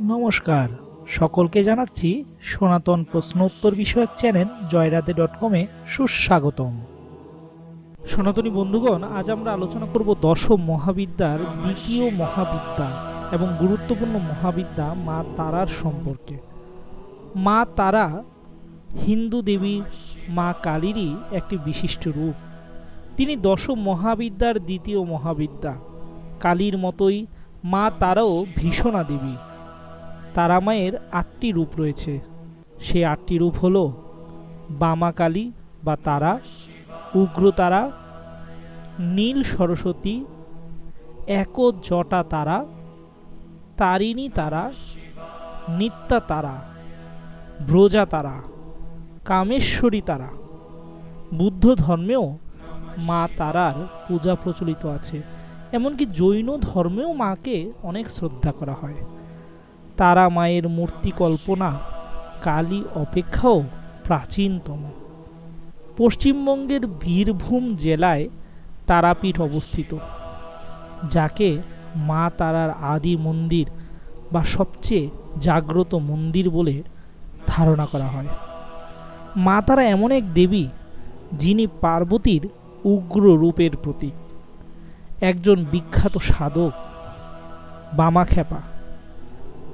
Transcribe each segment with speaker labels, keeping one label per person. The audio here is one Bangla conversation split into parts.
Speaker 1: নমস্কার। সকলকে জানাচ্ছি সনাতন প্রশ্ন উত্তর বিষয়ক চ্যানেল জয়রাধে ডট কমে সুস্বাগতম। সনাতনী বন্ধুগণ, আজ আমরা আলোচনা করব দশম মহাবিদ্যার দ্বিতীয় মহাবিদ্যা এবং গুরুত্বপূর্ণ মহাবিদ্যা মা তারার সম্পর্কে। মা তারা হিন্দু দেবী মা কালীরই একটি বিশিষ্ট রূপ। তিনি দশম মহাবিদ্যার দ্বিতীয় মহাবিদ্যা। কালীর মতোই মা তারাও ভীষণা দেবী। তারামায়ের আটটি রূপ রয়েছে। সেই আটটি রূপ হল বামাকালী বা তারা, উগ্রতারা, নীল সরস্বতী এক জটা তারা, তারিণী তারা, নিত্যা তারা, ব্রজা তারা, কামেশ্বরী তারা। বুদ্ধ ধর্মেও মা তারার পূজা প্রচলিত আছে। এমনকি জৈন ধর্মেও মাকে অনেক শ্রদ্ধা করা হয়। তারা মায়ের মূর্তি কল্পনা, কালী অপেক্ষাও প্রাচীনতম। পশ্চিমবঙ্গের বীরভূম জেলায় তারাপীঠ অবস্থিত, যাকে মা তারার আদি মন্দির বা সবচেয়ে জাগ্রত মন্দির বলে ধারণা করা হয়। মা তারা এমন এক দেবী, যিনি পার্বতীর উগ্র রূপের প্রতীক, একজন বিখ্যাত সাধক, বামাখ্যাপা।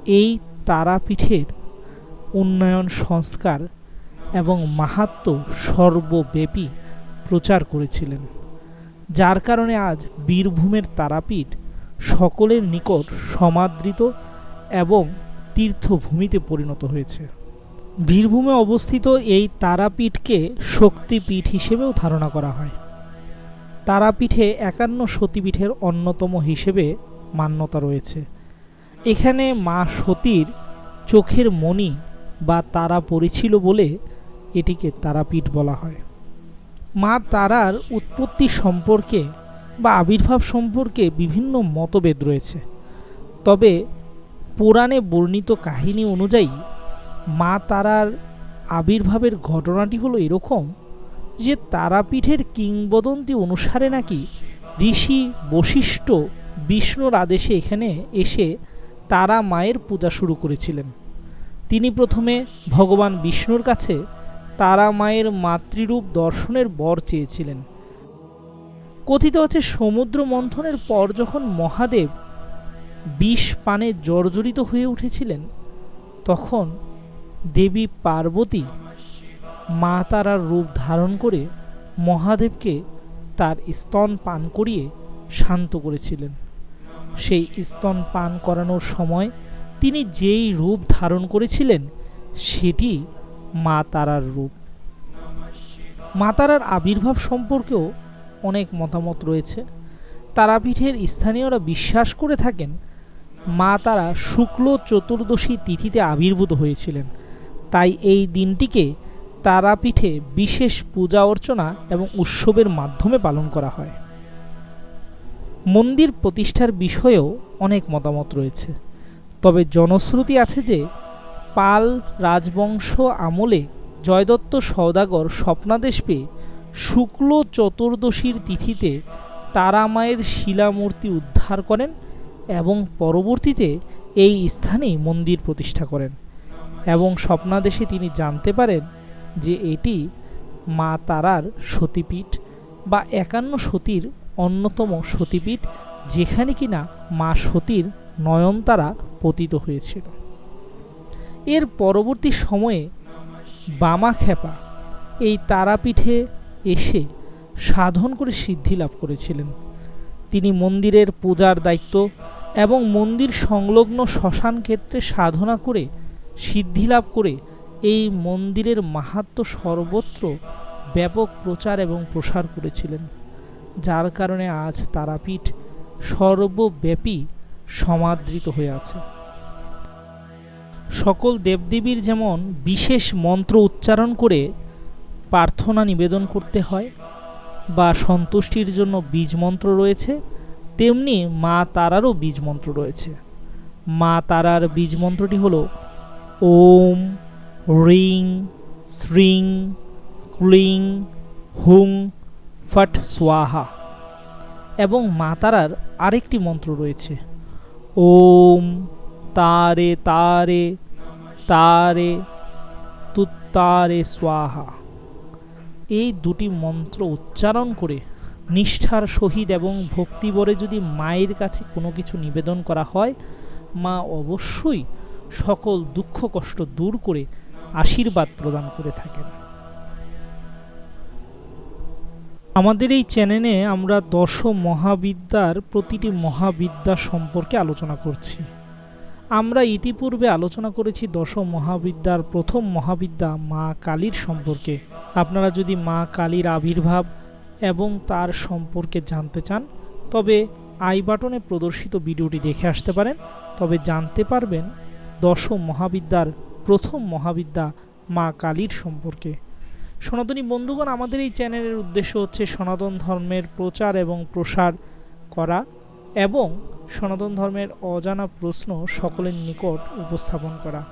Speaker 1: এই তারাপীঠের উন্নয়ন সংস্কার এবং মাহাত্ম সর্বব্যাপী প্রচার করেছিলেন, যার কারণে আজ বীরভূমের তারাপীঠ সকলের নিকট সমাদৃত এবং তীর্থভূমিতে পরিণত হয়েছে। বীরভূমে অবস্থিত এই তারাপীঠকে শক্তিপীঠ হিসেবেও ধারণা করা হয়। তারাপীঠে একান্ন সতীপীঠের অন্যতম হিসেবে মান্যতা রয়েছে। এখানে মা সতীর চোখের মণি বা তারা পড়েছিল বলে এটিকে তারাপীঠ বলা হয়। মা তারার উৎপত্তি সম্পর্কে বা আবির্ভাব সম্পর্কে বিভিন্ন মতভেদ রয়েছে। তবে পুরাণে বর্ণিত কাহিনী অনুযায়ী মা তারার আবির্ভাবের ঘটনাটি হলো এরকম যে তারাপীঠের কিংবদন্তি অনুসারে নাকি ঋষি বশিষ্ঠ বিষ্ণুর আদেশে এখানে এসে তারা মায়ের পূজা শুরু করেছিলেন। তিনি প্রথমে ভগবান বিষ্ণুর কাছে তারা মায়ের মাতৃরূপ দর্শনের বর চেয়েছিলেন। কথিত আছে, সমুদ্র মন্থনের পর যখন মহাদেব বিষ পানে জর্জরিত হয়ে উঠেছিলেন, তখন দেবী পার্বতী মা তারার রূপ ধারণ করে মহাদেবকে তার স্তন পান করিয়ে শান্ত করেছিলেন। সেই স্তন পান করানোর সময় তিনি যেই রূপ ধারণ করেছিলেন, সেটি মা তারার রূপ। মা তারার আবির্ভাব সম্পর্কেও অনেক মতামত রয়েছে। তারাপীঠের স্থানীয়রা বিশ্বাস করে থাকেন, মা তারা শুক্ল চতুর্দশী তিথিতে আবির্ভূত হয়েছিলেন। তাই এই দিনটিকে তারাপীঠে বিশেষ পূজা অর্চনা এবং উৎসবের মাধ্যমে পালন করা হয়। মন্দির প্রতিষ্ঠার বিষয়েও অনেক মতামত রয়েছে। তবে জনশ্রুতি আছে যে, পাল রাজবংশ আমলে জয়দত্ত সওদাগর স্বপ্নাদেশ পেয়ে শুক্ল চতুর্দশীর তিথিতে তারামায়ের শিলামূর্তি উদ্ধার করেন এবং পরবর্তীতে এই স্থানেই মন্দির প্রতিষ্ঠা করেন এবং স্বপ্নাদেশে তিনি জানতে পারেন যে এটি মা তারার সতীপীঠ বা একান্ন সতীর অন্যতম সতীপীঠ, যেখানে কিনা মা সতীর নয়নতারা পতিত হয়েছিল। এর পরবর্তী সময়ে বামা খেপা এই তারাপীঠে এসে সাধন করে সিদ্ধি লাভ করেছিলেন। তিনি মন্দিরের পূজার দায়িত্ব এবং মন্দির সংলগ্ন শ্মশান ক্ষেত্রে সাধনা করে সিদ্ধি লাভ করে এই মন্দিরের মাহাত্ম সর্বত্র ব্যাপক প্রচার এবং প্রসার করেছিলেন। যার কারণে আজ তারাপীঠ সর্বব্যাপী সমাদৃত হয়ে আছে। সকল দেবদেবীর যেমন বিশেষ মন্ত্র উচ্চারণ করে প্রার্থনা নিবেদন করতে হয় বা সন্তুষ্টির জন্য বীজ মন্ত্র রয়েছে, তেমনি মা তারারও বীজ মন্ত্র রয়েছে। মা তারার বীজ মন্ত্রটি হলো ওম, রিং, শ্রিং, ক্লিং, হুং ফট সোয়াহা এবং মা তারার আরেকটি মন্ত্র রয়েছে। ওম তারে তারে তারে তুত্তারে স্বাহা। এই দুটি মন্ত্র উচ্চারণ করে নিষ্ঠার সহিত এবং ভক্তিবরে যদি মায়ের কাছে কোনো কিছু নিবেদন করা হয়, মা অবশ্যই সকল দুঃখ কষ্ট দূর করে আশীর্বাদ প্রদান করে থাকেন। আমাদের এই চ্যানেলে আমরা দশ মহাবিদ্যার প্রতিটি মহাবিদ্যা সম্পর্কে আলোচনা করছি। আমরা ইতিপূর্বে আলোচনা করেছি দশ মহাবিদ্যার প্রথম মহাবিদ্যা মা কালীর সম্পর্কে। আপনারা যদি মা কালীর আবির্ভাব এবং তার সম্পর্কে জানতে চান, তবে আই বাটনে প্রদর্শিত ভিডিওটি দেখে আসতে পারেন। তবে জানতে পারবেন দশ মহাবিদ্যার প্রথম মহাবিদ্যা মা কালীর সম্পর্কে। সনাতনী বন্ধুগণ, আমাদের এই চ্যানেলের উদ্দেশ্য হচ্ছে সনাতন ধর্মের প্রচার এবং প্রসার করা এবং সনাতন ধর্মের অজানা প্রশ্ন সকলের নিকট উপস্থাপন করা।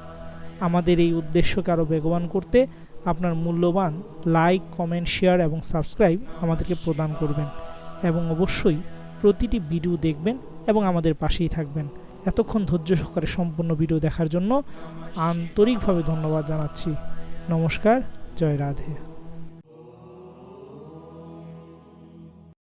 Speaker 1: আমাদের এই উদ্দেশ্যকে আরও বেগবান করতে আপনার মূল্যবান লাইক কমেন্ট শেয়ার এবং সাবস্ক্রাইব আমাদেরকে প্রদান করবেন এবং অবশ্যই প্রতিটি ভিডিও দেখবেন এবং আমাদের পাশেই থাকবেন। এতক্ষণ ধৈর্য সহকারে সম্পূর্ণ ভিডিও দেখার জন্য আন্তরিকভাবে ধন্যবাদ জানাচ্ছি। নমস্কার जय राधे।